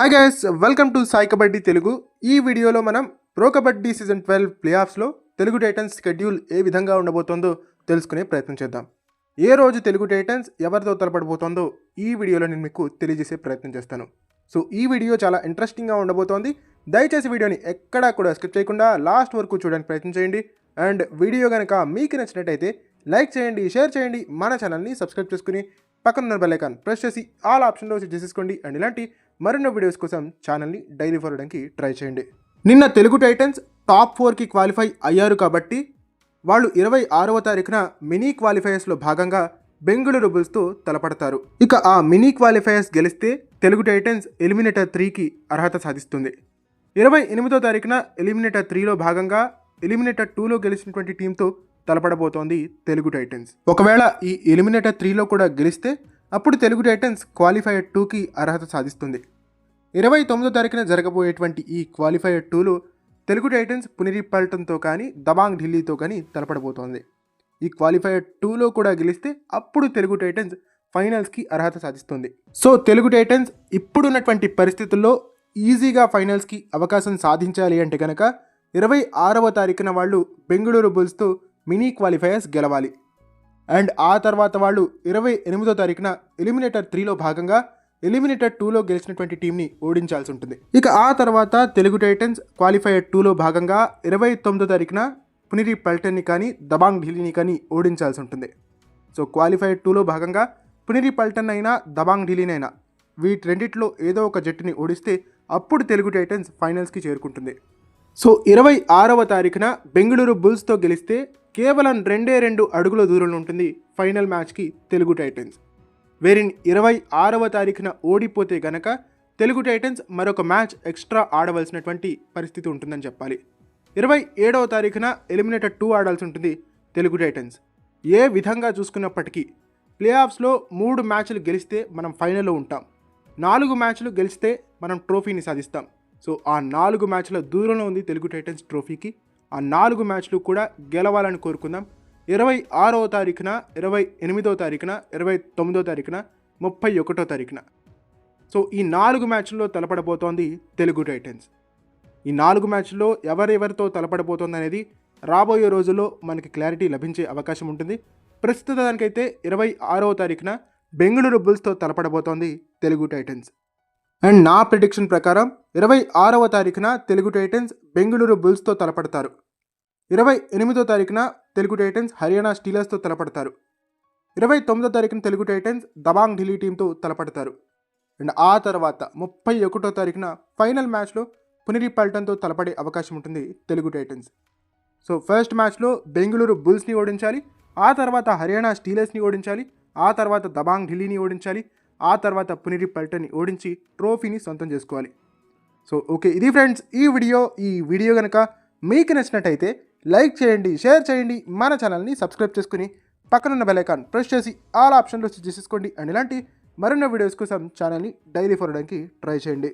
Hi guys welcome to Sai Kabaddi Telugu ఈ వీడియోలో మనం pro Kabaddi season twelve play ఆఫ్స్లో Telugu Titans schedule ఏ విధంగా ఉండబోతోందో తెలుసుకునే ప్రయత్నం చేద్దాం. ఏ రోజు తెలుగు టైటన్స్ ఎవరితో తలపడబోతోందో ఈ వీడియోలో నేను మీకు తెలియజేసే ప్రయత్నం చేస్తాను. సో ఈ వీడియో చాలా ఇంట్రెస్టింగ్గా ఉండబోతోంది. దయచేసి వీడియోని ఎక్కడా కూడా స్కిప్ చేయకుండా లాస్ట్ వరకు చూడడానికి ప్రయత్నం చేయండి. అండ్ వీడియో కనుక మీకు నచ్చినట్టయితే లైక్ చేయండి షేర్ చేయండి మన ఛానల్ని సబ్స్క్రైబ్ చేసుకుని పక్కన ఉన్న బెల్ ఐకాన్ ప్రెస్ చేసి ఆల్ ఆప్షన్లో సెట్ చేసేసుకోండి. అండ్ ఇలాంటి మరిన్నో వీడియోస్ కోసం ఛానల్ని డైలీ ఫాలో అవడానికి ట్రై చేయండి. నిన్న తెలుగు టైటన్స్ టాప్ ఫోర్కి క్వాలిఫై అయ్యారు కాబట్టి వాళ్ళు ఇరవై ఆరవ తారీఖున మినీ క్వాలిఫైయర్స్లో భాగంగా బెంగళూరు బుల్స్తో తలపడతారు. ఇక ఆ మినీ క్వాలిఫైయర్స్ గెలిస్తే తెలుగు టైటన్స్ ఎలిమినేటర్ త్రీకి అర్హత సాధిస్తుంది. ఇరవై ఎనిమిదో తారీఖున ఎలిమినేటర్ త్రీలో భాగంగా ఎలిమినేటర్ టూలో గెలిచినటువంటి టీంతో తలపడబోతోంది తెలుగు టైటన్స్ ఒకవేళ ఈ ఎలిమినేటర్ త్రీలో కూడా గెలిస్తే అప్పుడు తెలుగు టైటన్స్ క్వాలిఫైయర్ టూకి అర్హత సాధిస్తుంది. ఇరవై తొమ్మిదో తారీఖున జరగబోయేటువంటి ఈ క్వాలిఫైయర్ టూలో తెలుగు టైటన్స్ పునరిపల్టన్తో కానీ దబాంగ్ ఢిల్లీతో కానీ తలపడబోతోంది. ఈ క్వాలిఫైయర్ టూలో కూడా గెలిస్తే అప్పుడు తెలుగు టైటన్స్ ఫైనల్స్కి అర్హత సాధిస్తుంది. సో తెలుగు టైటన్స్ ఇప్పుడున్నటువంటి పరిస్థితుల్లో ఈజీగా ఫైనల్స్కి అవకాశం సాధించాలి అంటే కనుక ఇరవై ఆరవ తారీఖున వాళ్ళు బెంగళూరు బుల్స్తో మినీ క్వాలిఫైయర్స్ గెలవాలి. అండ్ ఆ తర్వాత వాళ్ళు ఇరవై ఎనిమిదో తారీఖున ఎలిమినేటర్ త్రీలో భాగంగా ఎలిమినేటర్ టూలో గెలిచినటువంటి టీంని ఓడించాల్సి ఉంటుంది. ఇక ఆ తర్వాత తెలుగు టైటన్స్ క్వాలిఫైయర్ టూలో భాగంగా ఇరవై తొమ్మిదో తారీఖున పునిరి పల్టన్ని కానీ దబాంగ్ ఢిల్లీని కానీ ఓడించాల్సి ఉంటుంది. సో క్వాలిఫైయర్ టూలో భాగంగా పునిరి పల్టన్ అయినా దబాంగ్ ఢిల్లీనైనా వీటి రెండిట్లో ఏదో ఒక జట్టుని ఓడిస్తే అప్పుడు తెలుగు టైటన్స్ ఫైనల్స్కి చేరుకుంటుంది. సో ఇరవై ఆరవ తారీఖున బెంగళూరు బుల్స్తో గెలిస్తే కేవలం రెండే రెండు అడుగుల దూరంలో ఉంటుంది ఫైనల్ మ్యాచ్కి తెలుగు టైటన్స్. వేరిన్ ఇరవై ఆరవ తారీఖున ఓడిపోతే గనక తెలుగు టైటన్స్ మరొక మ్యాచ్ ఎక్స్ట్రా ఆడవలసినటువంటి పరిస్థితి ఉంటుందని చెప్పాలి. ఇరవై ఏడవ తారీఖున ఎలిమినేటర్ టూ ఆడాల్సి ఉంటుంది తెలుగు టైటన్స్. ఏ విధంగా చూసుకున్నప్పటికీ ప్లే ఆఫ్స్లో మూడు మ్యాచ్లు గెలిస్తే మనం ఫైనల్లో ఉంటాం. నాలుగు మ్యాచ్లు గెలిస్తే మనం ట్రోఫీని సాధిస్తాం. సో ఆ నాలుగు మ్యాచ్ల దూరంలో ఉంది తెలుగు టైటన్స్ ట్రోఫీకి. ఆ నాలుగు మ్యాచ్లు కూడా గెలవాలని కోరుకుందాం. ఇరవై ఆరవ తారీఖున ఇరవై ఎనిమిదో తారీఖున ఇరవై తొమ్మిదో తారీఖున ముప్పై ఒకటో తారీఖున. సో ఈ నాలుగు మ్యాచ్ల్లో తలపడబోతోంది తెలుగు టైటన్స్. ఈ నాలుగు మ్యాచ్ల్లో ఎవరెవరితో తలపడబోతోంది అనేది రాబోయే రోజుల్లో మనకి క్లారిటీ లభించే అవకాశం ఉంటుంది. ప్రస్తుతానికైతే ఇరవై ఆరవ తారీఖున బెంగళూరు బుల్స్తో తలపడబోతోంది తెలుగు టైటన్స్. అండ్ నా ప్రిడిక్షన్ ప్రకారం ఇరవై ఆరవ తారీఖున తెలుగు టైటన్స్ బెంగళూరు బుల్స్తో తలపడతారు. ఇరవై ఎనిమిదో తారీఖున తెలుగు టైటన్స్ హర్యానా స్టీలర్స్తో తలపడతారు. ఇరవై తొమ్మిదో తారీఖున తెలుగు టైటన్స్ దబాంగ్ ఢిల్లీ టీంతో తలపడతారు. అండ్ ఆ తర్వాత ముప్పై ఒకటో తారీఖున ఫైనల్ మ్యాచ్లో పునిరి పల్టన్తో తలపడే అవకాశం ఉంటుంది తెలుగు టైటన్స్. సో ఫస్ట్ మ్యాచ్లో బెంగళూరు బుల్స్ని ఓడించాలి ఆ తర్వాత హర్యానా స్టీలర్స్ని ఓడించాలి ఆ తర్వాత దబాంగ్ ఢిల్లీని ఓడించాలి ఆ తర్వాత పునిరి పల్టని ఓడించి ట్రోఫీని సొంతం చేసుకోవాలి. సో ఓకే ఇది ఫ్రెండ్స్ ఈ వీడియో ఈ వీడియో కనుక మీకు నచ్చినట్టయితే లైక్ చేయండి షేర్ చేయండి మన ఛానల్ని సబ్స్క్రైబ్ చేసుకుని పక్కనున్న బెలైకాన్ ప్రెస్ చేసి ఆల్ ఆప్షన్లో చేసేసుకోండి. అండ్ ఇలాంటి మరిన్న వీడియోస్ కోసం ఛానల్ని డైలీ ఫాలో ట్రై చేయండి.